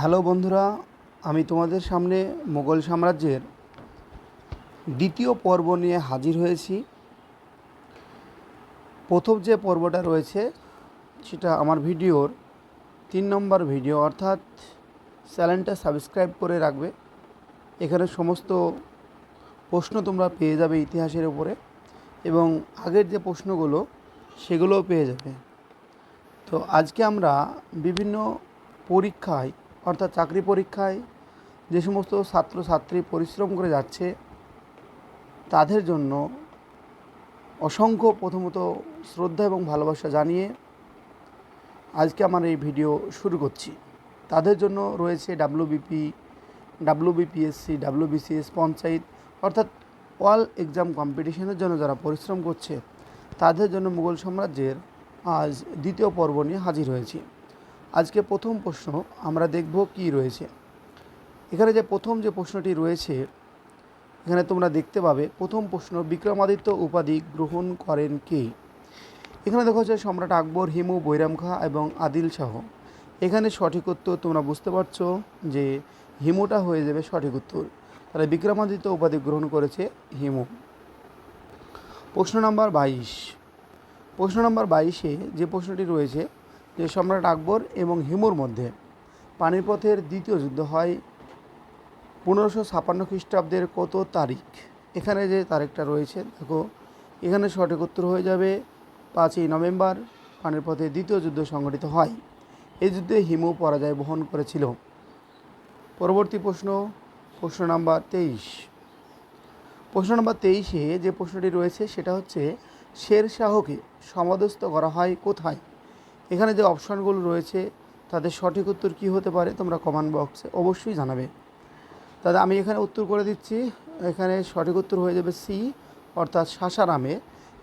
Hello বন্ধুরা, আমি তোমাদের সামনে মোগল সাম্রাজ্যের দ্বিতীয় পর্ব নিয়ে হাজির হয়েছি। প্রথম যে পর্বটা রয়েছে, সেটা আমার ভিডিওর তিন নম্বর ভিডিও, অর্থাৎ চ্যানেলটা সাবস্ক্রাইব করে রাখবে। এখানে সমস্ত প্রশ্ন তোমরা পেয়ে যাবে ইতিহাসের উপরে, এবং আগের যে প্রশ্নগুলো, সেগুলোও পেয়ে যাবে। তো আজকে আমরা বিভিন্ন পরীক্ষায় অর্থাৎ চাকরি পরীক্ষায় যে সমস্ত ছাত্রছাত্রী পরিশ্রম করে যাচ্ছে, তাদের জন্য অসংখ্য প্রথমত শ্রদ্ধা এবং ভালোবাসা জানিয়ে আজকে আমার এই ভিডিও শুরু করছি। তাদের জন্য রয়েছে ডাব্লিউবিপি ডাব্লিউবিপিএসসি ডাব্লিউবিসিএস পঞ্চায়েত অর্থাৎ অল এক্সাম কম্পিটিশনের জন্য যারা পরিশ্রম করছে, তাদের জন্য মুঘল সাম্রাজ্যের আজ দ্বিতীয় পর্ব নিয়ে হাজির হয়েছি। আজকে প্রথম প্রশ্ন আমরা দেখব কি রয়েছে। এখানে যে প্রথম যে প্রশ্নটি রয়েছে, এখানে তোমরা দেখতে পাবে প্রথম প্রশ্ন, বিক্রমাদিত্য উপাধি গ্রহণ করেন কে? এখানে দেখো হচ্ছে সম্রাট আকবর, হিমু, বৈরাম খা এবং আদিল শাহ। এখানে সঠিক উত্তর তোমরা বুঝতে পারছ যে হিমুটা হয়ে যাবে সঠিক উত্তর। তাহলে বিক্রমাদিত্য উপাধি গ্রহণ করেছে হিমু। প্রশ্ন নাম্বার বাইশ। প্রশ্ন নাম্বার বাইশে যে প্রশ্নটি রয়েছে যে সম্রাট আকবর এবং হিমুর মধ্যে পানিপথের দ্বিতীয় যুদ্ধ হয় পনেরোশো ছাপান্ন খ্রিস্টাব্দের কত তারিখ? এখানে যে তারিখটা রয়েছে, দেখো, এখানে সঠিক উত্তর হয়ে যাবে পাঁচই নভেম্বর পানিপথের দ্বিতীয় যুদ্ধ সংঘটিত হয়। এই যুদ্ধে হিমু পরাজয় বহন করেছিল। পরবর্তী প্রশ্ন প্রশ্ন নাম্বার তেইশ। প্রশ্ন নাম্বার তেইশে যে প্রশ্নটি রয়েছে, সেটা হচ্ছে, শের শাহকে সমাদস্থ করা হয় কোথায়? এখানে যে অপশানগুলো রয়েছে, তাদের সঠিক উত্তর কী হতে পারে তোমরা কমেন্ট বক্সে অবশ্যই জানাবে। দাদা আমি এখানে উত্তর করে দিচ্ছি। এখানে সঠিক উত্তর হয়ে যাবে সি, অর্থাৎ সাসারামে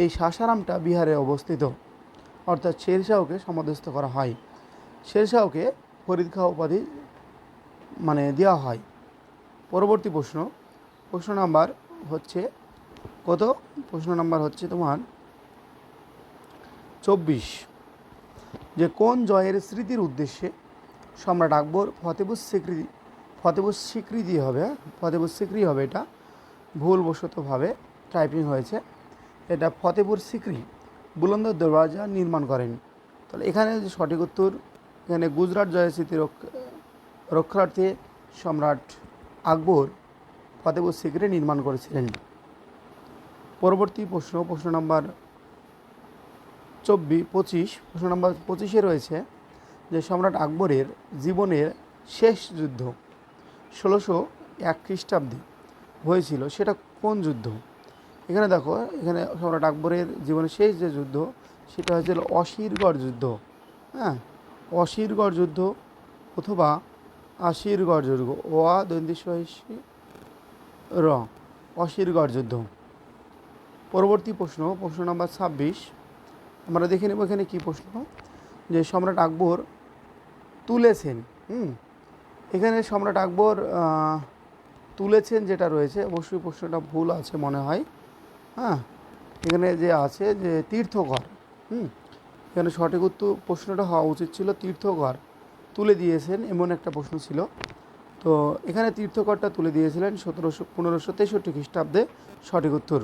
এই সাসারামটা বিহারে অবস্থিত। অর্থাৎ শেরশাহকে সমাদস্থ করা হয়। শেরশাহকে ফরিদ খাঁ উপাধি মানে দেওয়া হয়। পরবর্তী প্রশ্ন। প্রশ্ন নাম্বার হচ্ছে কত? প্রশ্ন নাম্বার হচ্ছে তোমার চব্বিশ। যে কোন জয়ের স্মৃতির উদ্দেশ্যে সম্রাট আকবর ফতেপুর স্বীকৃতি ফতেপুর স্বীকৃতি হবে হ্যাঁ? ফতেপুর স্বীকৃতি হবে এটা। ভুলবশতভাবে টাইপিং হয়েছে। এটা ফতেপুর সিক্রি বুলন্দ দরওয়াজা নির্মাণ করেন। তাহলে এখানে যে সঠিক উত্তর, এখানে গুজরাট জয়ের স্মৃতি রক্ষা, রক্ষার্থে সম্রাট আকবর ফতেপুর সিক্রি নির্মাণ করেছিলেন। পরবর্তী প্রশ্ন প্রশ্ন নাম্বার চব্বিশ পঁচিশ, প্রশ্ন নম্বর পঁচিশে রয়েছে যে সম্রাট আকবরের জীবনের শেষ যুদ্ধ ষোলোশো এক খ্রিস্টাব্দে হয়েছিল। সেটা কোন যুদ্ধ? এখানে দেখো, এখানে সম্রাট আকবরের জীবনের শেষ যে যুদ্ধ, সেটা হয়েছিল অশিরগড় যুদ্ধ। হ্যাঁ অশিরগড় যুদ্ধ অথবা আশিরগড় যুদ্ধ। ও আ দন্দিস র, অশিরগড় যুদ্ধ। পরবর্তী প্রশ্ন প্রশ্ন নাম্বার ছাব্বিশ। আমরা দেখে নেব এখানে কী প্রশ্ন। যে সম্রাট আকবর তুলেছেন, হুম? এখানে সম্রাট আকবর তুলেছেন যেটা রয়েছে, অবশ্যই প্রশ্নটা ভুল আছে মনে হয়। হ্যাঁ এখানে যে আছে যে তীর্থঘর, হুম? এখানে সঠিক উত্তর, প্রশ্নটা হওয়া উচিত ছিল তীর্থঘর তুলে দিয়েছেন, এমন একটা প্রশ্ন ছিল। তো এখানে তীর্থঘরটা তুলে দিয়েছিলেন সতেরোশো, পনেরোশো তেষট্টি খ্রিস্টাব্দে সঠিক উত্তর।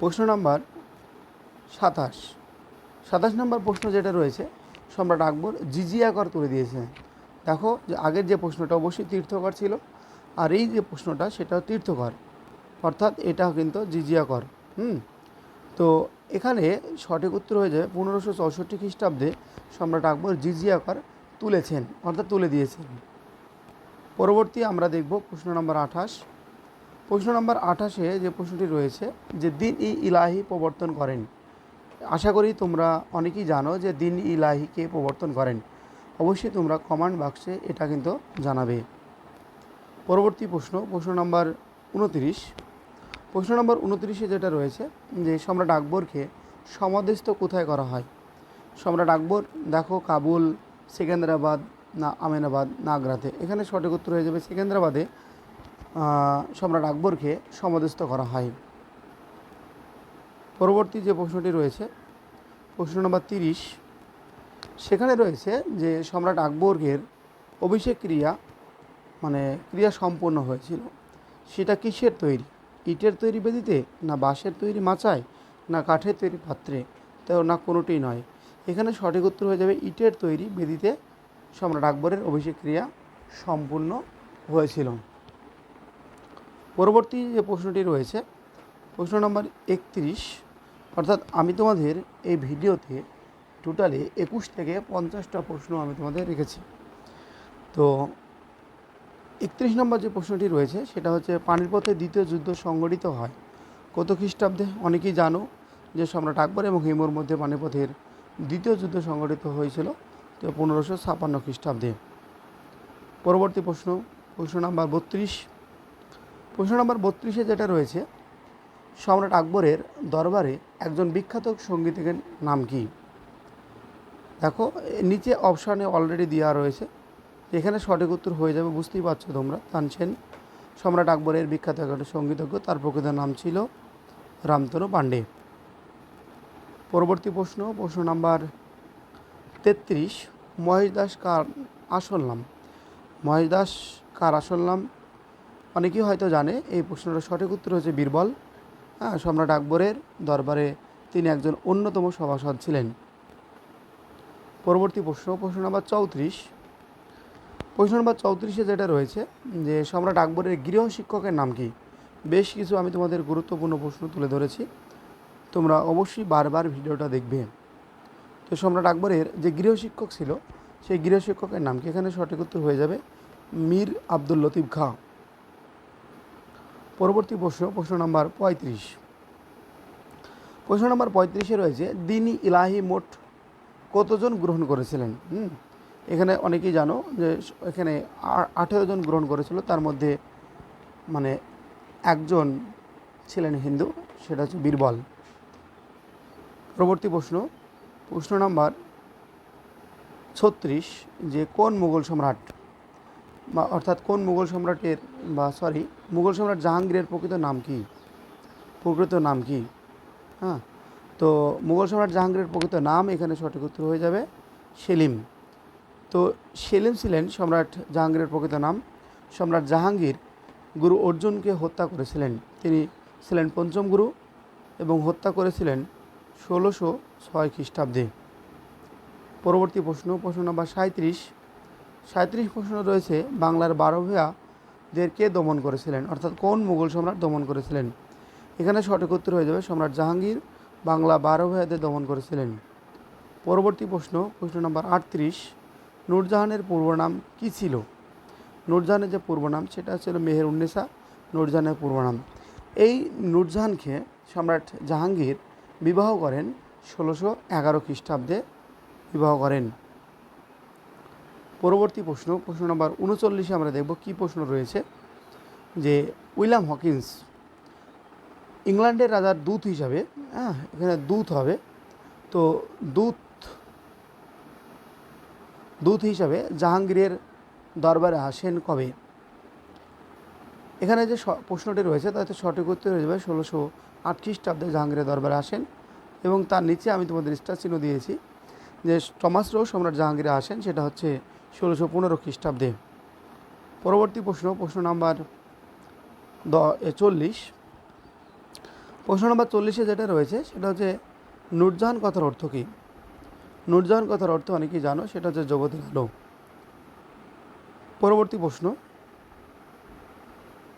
প্রশ্ন নাম্বার সাতাশ। সাতাশ নম্বর প্রশ্ন যেটা রয়েছে, সম্রাট আকবর জিজিয়া কর তুলে দিয়েছেন দেখো যে আগের যে প্রশ্নটা অবশ্যই তীর্থকর ছিল, আর এই যে প্রশ্নটা সেটাও তীর্থকর। অর্থাৎ এটা কিন্তু জিজিয়া কর হুম? তো এখানে সঠিক উত্তর হয়ে যাবে পনেরোশো চৌষট্টি খ্রিস্টাব্দে সম্রাট আকবর জিজিয়া কর তুলেছেন, অর্থাৎ তুলে দিয়েছেন। পরবর্তী আমরা দেখব প্রশ্ন নম্বর আঠাশ। প্রশ্ন নম্বর আঠাশে যে প্রশ্নটি রয়েছে যে দিন ই ইলাহি প্রবর্তন করেন। আশা করি তোমরা অনেকেই জানো যে দিন ইলাহিকে প্রবর্তন করেন। অবশ্যই তোমরা কমান্ড বাক্সে এটা কিন্তু জানাবে। পরবর্তী প্রশ্ন প্রশ্ন নম্বর উনতিরিশ। প্রশ্ন নম্বর উনতিরিশে যেটা রয়েছে যে, সম্রাট আকবরকে সমাধিস্থ কোথায় করা হয়? সম্রাট আকবর, দেখো কাবুল, সেকেন্দ্রাবাদ না আমেনাবাদ না আগ্রাতে এখানে সঠিক উত্তর হয়ে যাবে সেকেন্দ্রাবাদে সম্রাট আকবরকে সমাধিস্থ করা হয়। পরবর্তী যে প্রশ্নটি রয়েছে, প্রশ্ন নম্বর তিরিশ, সেখানে রয়েছে যে সম্রাট আকবরের অভিষেক ক্রিয়া মানে ক্রিয়া সম্পন্ন হয়েছিল। সেটা কিসের তৈরি? ইটের তৈরি বেদিতে না বাঁশের তৈরি মাচায় না কাঠের তৈরি পাত্রে? তো না কোনোটিই নয়। এখানে সঠিক উত্তর হয়ে যাবে ইটের তৈরি বেদিতে সম্রাট আকবরের অভিষেক ক্রিয়া সম্পূর্ণ হয়েছিল। পরবর্তী যে প্রশ্নটি রয়েছে, প্রশ্ন নম্বর একত্রিশ অর্থাৎ আমি তোমাদের এই ভিডিওতে টোটালি একুশ থেকে পঞ্চাশটা প্রশ্ন আমি তোমাদের রেখেছি। তো একত্রিশ নম্বর যে প্রশ্নটি রয়েছে, সেটা হচ্ছে পানিপথে দ্বিতীয় যুদ্ধ সংগঠিত হয় কত খ্রিস্টাব্দে? অনেকেই জানো যে সম্রাট আকবর এবং হিমুর মধ্যে পানিপথের দ্বিতীয় যুদ্ধ সংগঠিত হয়েছিল, তো পনেরোশো ছাপান্ন খ্রিস্টাব্দে। পরবর্তী প্রশ্ন প্রশ্ন নাম্বার বত্রিশ। প্রশ্ন নাম্বার বত্রিশে যেটা রয়েছে সম্রাট আকবরের দরবারে একজন বিখ্যাত সঙ্গীতের নাম কি? দেখো, নিচে অপশানে অলরেডি দেওয়া রয়েছে। এখানে সঠিক উত্তর হয়ে যাবে, বুঝতেই পারছ তোমরা। তানসেন সম্রাট আকবরের বিখ্যাত একটা সঙ্গীতজ্ঞ, তার প্রকৃত নাম ছিল রামতনু পাণ্ডে পরবর্তী প্রশ্ন প্রশ্ন নাম্বার তেত্রিশ, মহেশ দাস কার আসল নাম? মহেশ দাস কার আসল নাম? অনেকেই হয়তো জানে, এই প্রশ্নটার সঠিক উত্তর হচ্ছে বীরবল। হ্যাঁ সম্রাট আকবরের দরবারে তিনি একজন অন্যতম সভাসদ ছিলেন। পরবর্তী প্রশ্ন প্রশ্ন নাম্বার চৌত্রিশ। প্রশ্ন নাম্বার চৌত্রিশে যেটা রয়েছে যে, সম্রাট আকবরের গৃহ শিক্ষকের নাম কি? বেশ কিছু আমি তোমাদের গুরুত্বপূর্ণ প্রশ্ন তুলে ধরেছি। তোমরা অবশ্যই বারবার ভিডিওটা দেখবে। তো সম্রাট আকবরের যে গৃহশিক্ষক ছিল, সেই গৃহশিক্ষকের নাম কি? এখানে সঠিক উত্তর হয়ে যাবে মীর আব্দুল লতিফ খাঁ। পরবর্তী প্রশ্ন প্রশ্ন নাম্বার পঁয়ত্রিশ। প্রশ্ন নাম্বার পঁয়ত্রিশে রয়েছে, দিনী ইলাহি মোট কতজন গ্রহণ করেছিলেন? হুম, এখানে অনেকেই জানো যে এখানে আঠেরো জন গ্রহণ করেছিল, তার মধ্যে মানে একজন ছিলেন হিন্দু, সেটা হচ্ছে বীরবল। পরবর্তী প্রশ্ন প্রশ্ন নাম্বার ছত্রিশ, যে কোন মুঘল সম্রাট বা অর্থাৎ কোন মুঘল সম্রাটের, বা সরি মুঘল সম্রাট জাহাঙ্গীরের প্রকৃত নাম কি? প্রকৃত নাম কি? হ্যাঁ তো মুঘল সম্রাট জাহাঙ্গীরের প্রকৃত নাম এখানে সঠিক উত্তর হয়ে যাবে সেলিম। তো সেলিম ছিলেন সম্রাট জাহাঙ্গীরের প্রকৃত নাম। সম্রাট জাহাঙ্গীর গুরু অর্জুনকে হত্যা করেছিলেন। তিনি ছিলেন পঞ্চম গুরু এবং হত্যা করেছিলেন ষোলোশো ছয় খ্রিস্টাব্দে। পরবর্তী প্রশ্ন প্রশ্ন নম্বর সাঁত্রিশ সাঁত্রিশ প্রশ্ন রয়েছে বাংলার বারো ভূয়াদের কে দমন করেছিলেন। অর্থাৎ কোন মুঘল সম্রাট দমন করেছিলেন? এখানে সঠিক উত্তর হয়ে যাবে, সম্রাট জাহাঙ্গীর বাংলা বারো ভূয়াদের দমন করেছিলেন। পরবর্তী প্রশ্ন প্রশ্ন নম্বর আটত্রিশ, নূরজাহানের পূর্ব নাম কী ছিল? নূরজাহানের যে পূর্ব নাম সেটা ছিল মেহের উন্নেসা নূরজাহানের পূর্ব নাম এই নূরজাহানকে সম্রাট জাহাঙ্গীর বিবাহ করেন ষোলোশো এগারো খ্রিস্টাব্দে বিবাহ করেন। পরবর্তী প্রশ্ন প্রশ্ন নম্বর উনচল্লিশে আমরা দেখব কী প্রশ্ন রয়েছে যে উইলিয়াম হকিন্স ইংল্যান্ডের রাজার দূত হিসাবে হ্যাঁ এখানে দূত হবে। তো দূত দূত হিসাবে জাহাঙ্গীরের দরবারে আসেন কবে? এখানে যে প্রশ্নটি রয়েছে তাতে সঠিক উত্তর হয়ে যাবে ষোলোশো আট খ্রিস্টাব্দে জাহাঙ্গীরের দরবারে আসেন এবং তার নিচে আমি তোমাদের স্টার চিহ্ন দিয়েছি যে টমাস রো সম্রাট জাহাঙ্গীরে আসেন, সেটা হচ্ছে ষোলোশো পনেরো খ্রিস্টাব্দে। পরবর্তী প্রশ্ন প্রশ্ন নাম্বার দ চল্লিশ। প্রশ্ন নাম্বার চল্লিশে যেটা রয়েছে, সেটা হচ্ছে নূরজাহান কথার অর্থ কী? নূরজাহান কথার অর্থ অনেকেই জানো, সেটা হচ্ছে জগতের আলো। পরবর্তী প্রশ্ন।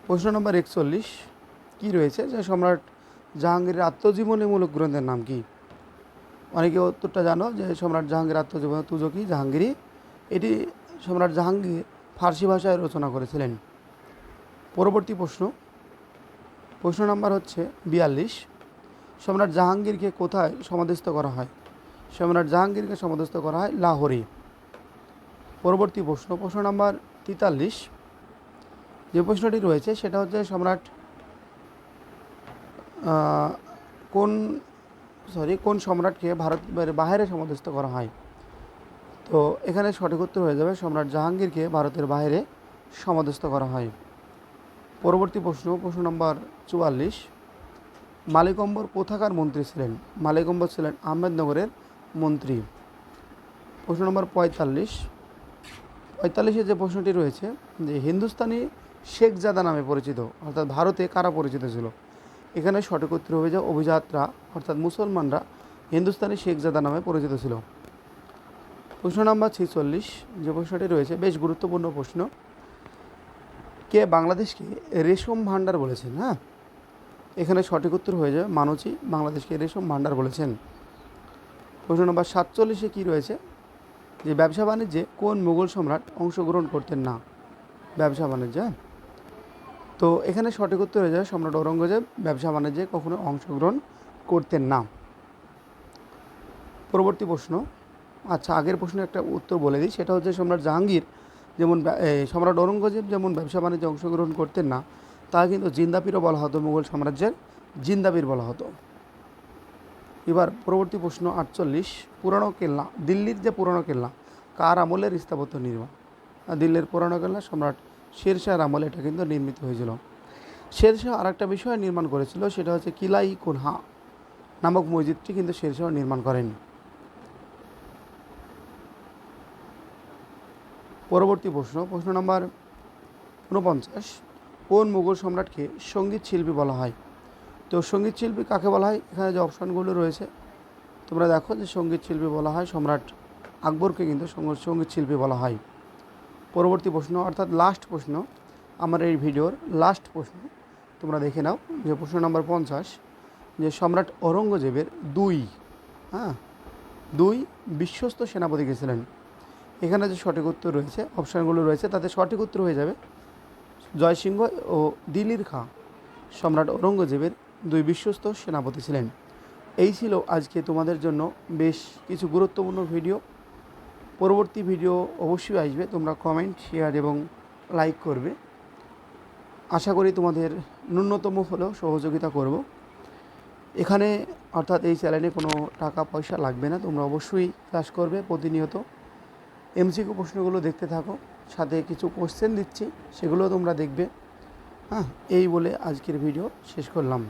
প্রশ্ন নম্বর একচল্লিশ, কী রয়েছে? যে সম্রাট জাহাঙ্গীরের আত্মজীবনীমূলক গ্রন্থের নাম কি? অনেকে উত্তরটা জানো যে সম্রাট জাহাঙ্গীর আত্মজীবন, তুজকি জাহাঙ্গীরি এটি সম্রাট জাহাঙ্গীর ফার্সি ভাষায় রচনা করেছিলেন। পরবর্তী প্রশ্ন। প্রশ্ন নাম্বার হচ্ছে বিয়াল্লিশ। সম্রাট জাহাঙ্গীরকে কোথায় সমাধিস্থ করা হয়? সম্রাট জাহাঙ্গীরকে সমাধিস্থ করা হয় লাহোরে। পরবর্তী প্রশ্ন। প্রশ্ন নাম্বার তেতাল্লিশ। যে প্রশ্নটি রয়েছে সেটা হচ্ছে সম্রাট কোন সরি কোন সম্রাটকে ভারত বাইরে সমাধিস্থ করা হয়? তো এখানে সঠিক উত্তর হয়ে যাবে, সম্রাট জাহাঙ্গীরকে ভারতের বাইরে সমাধিস্থ করা হয়। পরবর্তী প্রশ্ন প্রশ্ন নম্বর চুয়াল্লিশ। মালিকম্বর কোথাকার মন্ত্রী ছিলেন? মালিকম্বর ছিলেন আহমেদনগরের মন্ত্রী। প্রশ্ন নম্বর পঁয়তাল্লিশ। পঁয়তাল্লিশে যে প্রশ্নটি রয়েছে, যে হিন্দুস্তানি শেখজাদা নামে পরিচিত, অর্থাৎ ভারতে কারা পরিচিত ছিল? এখানে সঠিক উত্তর হবে যে অভিজাতরা, অর্থাৎ মুসলমানরা হিন্দুস্তানি শেখজাদা নামে পরিচিত ছিল। প্রশ্ন নাম্বার ছেচল্লিশ যে প্রশ্নটি রয়েছে, বেশ গুরুত্বপূর্ণ প্রশ্ন। কে বাংলাদেশকে রেশম ভাণ্ডার বলেছেন হ্যাঁ? এখানে সঠিক উত্তর হয়ে যাবে মানচি বাংলাদেশকে রেশম ভাণ্ডার বলেছেন। প্রশ্ন নম্বর সাতচল্লিশে কী রয়েছে? যে ব্যবসা বাণিজ্যে কোন মুঘল সম্রাট অংশগ্রহণ করতেন না? ব্যবসা বাণিজ্যে হ্যাঁ? তো এখানে সঠিক উত্তর হয়ে যাবে সম্রাট ঔরঙ্গজেব ব্যবসা বাণিজ্যে কখনো অংশগ্রহণ করতেন না। পরবর্তী প্রশ্ন আচ্ছা আগের প্রশ্নের একটা উত্তর বলে দিই। সেটা হচ্ছে সম্রাট জাহাঙ্গীর যেমন সম্রাট ঔরঙ্গজেব যেমন ব্যবসা বাণিজ্যে অংশগ্রহণ করতেন না, তা কিন্তু জিন্দাপিরও বলা হতো, মুঘল সাম্রাজ্যের জিন্দাবির বলা হতো। এবার পরবর্তী প্রশ্ন আটচল্লিশ। পুরানো কেল্লা, দিল্লির যে পুরানো কেল্লা, কার আমলের স্থাপত্য নির্মাণ? দিল্লির পুরানো কেল্লা সম্রাট শেরশাহর আমলে এটা কিন্তু নির্মিত হয়েছিল। শেরশাহ আর একটা বিষয় নির্মাণ করেছিল, সেটা হচ্ছে কিলাই কুনহা নামক মসজিদটি কিন্তু শেরশাহ নির্মাণ করেন পরবর্তী প্রশ্ন প্রশ্ন নম্বর ঊনপঞ্চাশ। কোন মুঘল সম্রাটকে সংগীত শিল্পী বলা হয়? তো সংগীত শিল্পী কাকে বলা হয়? এখানে যে অপশানগুলো রয়েছে, তোমরা দেখো যে সংগীত শিল্পী বলা হয় সম্রাট আকবরকে কিন্তু সংগীত শিল্পী বলা হয়। পরবর্তী প্রশ্ন, অর্থাৎ লাস্ট প্রশ্ন, আমার এই ভিডিওর লাস্ট প্রশ্ন, তোমরা দেখে নাও যে প্রশ্ন নম্বর পঞ্চাশ, যে সম্রাট ঔরঙ্গজেবের দুই হ্যাঁ দুই বিশ্বস্ত সেনাপতি গেছিলেন। এখানে যে সঠিক উত্তর রয়েছে, অপশানগুলো রয়েছে, তাতে সঠিক উত্তর হয়ে যাবে জয়সিংহ ও দিল্লির খাঁ। সম্রাট ঔরঙ্গজেবের দুই বিশ্বস্ত সেনাপতি ছিলেন। এই ছিল আজকে তোমাদের জন্য বেশ কিছু গুরুত্বপূর্ণ ভিডিও। পরবর্তী ভিডিও অবশ্যই আসবে, তোমরা কমেন্ট শেয়ার এবং লাইক করবে। আশা করি তোমাদের ন্যূনতম হলেও সহযোগিতা করব। এখানে অর্থাৎ এই চ্যানেলে কোনো টাকা পয়সা লাগবে না, তোমরা অবশ্যই ক্লাস করবে প্রতিনিয়ত। এমসিকিউ প্রশ্নগুলো দেখতে থাকো, সাথে কিছু কোশ্চেন দিচ্ছি, সেগুলো তোমরা দেখবে। হ্যাঁ এই বলে আজকের ভিডিও শেষ করলাম।